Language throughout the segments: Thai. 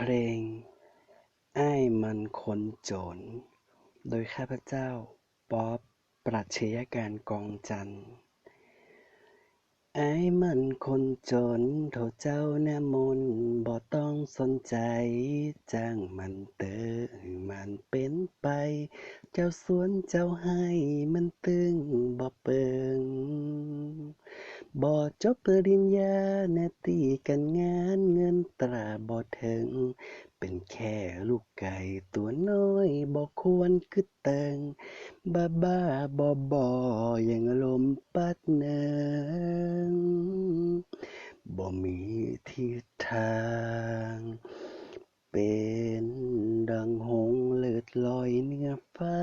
เพลง อ้ายมันคนโจนโดยข้าพเจ้า ป๊อปปรัชญาการกองจันทร์อ้มันคนจนโทเจ้าแนมนบ่ต้องสนใจ จ้างมันเด้อมันเป็นไป เจ้าสวนเจ้าให้มันตึงบ่เปิงบ่ จบปริญญาหน้าตีการงานเงินตราบ่ถึง เป็นแค่ลูกไก่ตัวน้อยบ่ควรคึดเติง บ้าๆบอๆอย่างลมพัดเนินบ่มีทิศทาง เป็นดังหงเลิศลอยเหนือฟ้า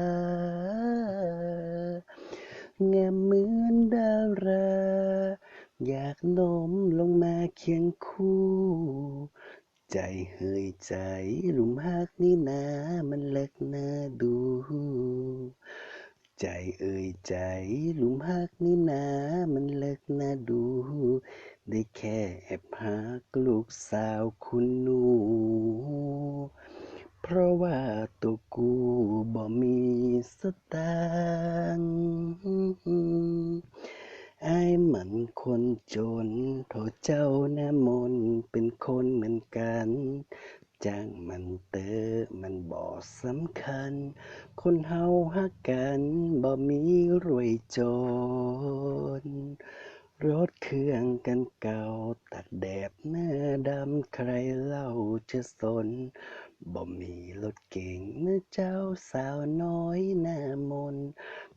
แงมเหมือนดารา อยากโน้มลงมาเคียงคู่ ใจเอ่ยใจหลุมรักนี่นามันเลิกน่าดู ใจเอ่ยใจหลุมรักนี่นามันเลิกน่าดู ได้แค่แอบรักลูกสาวคุณหนู เพราะว่าตัวกูบ่มีสตางค์ อ้ายมันคน จนโทเจ้าแนมนเป็นคนเหมือนกันจ้างมันเด้อมันบ่สำคัญ คนเฮาฮักกันบ่มีรวยจน รถเครื่องคันเก่าตากแดดหน้าดำใครเล่าจะสน บ่มีรถเก๋งเหมือเจ้าสาวน้อยหน้ามน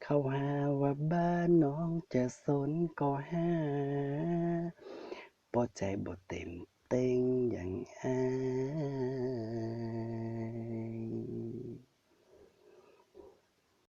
เขาหาว่าบ้านน้องจะสนก็หาบ่ใจบ่เต็มเต็งอย่าง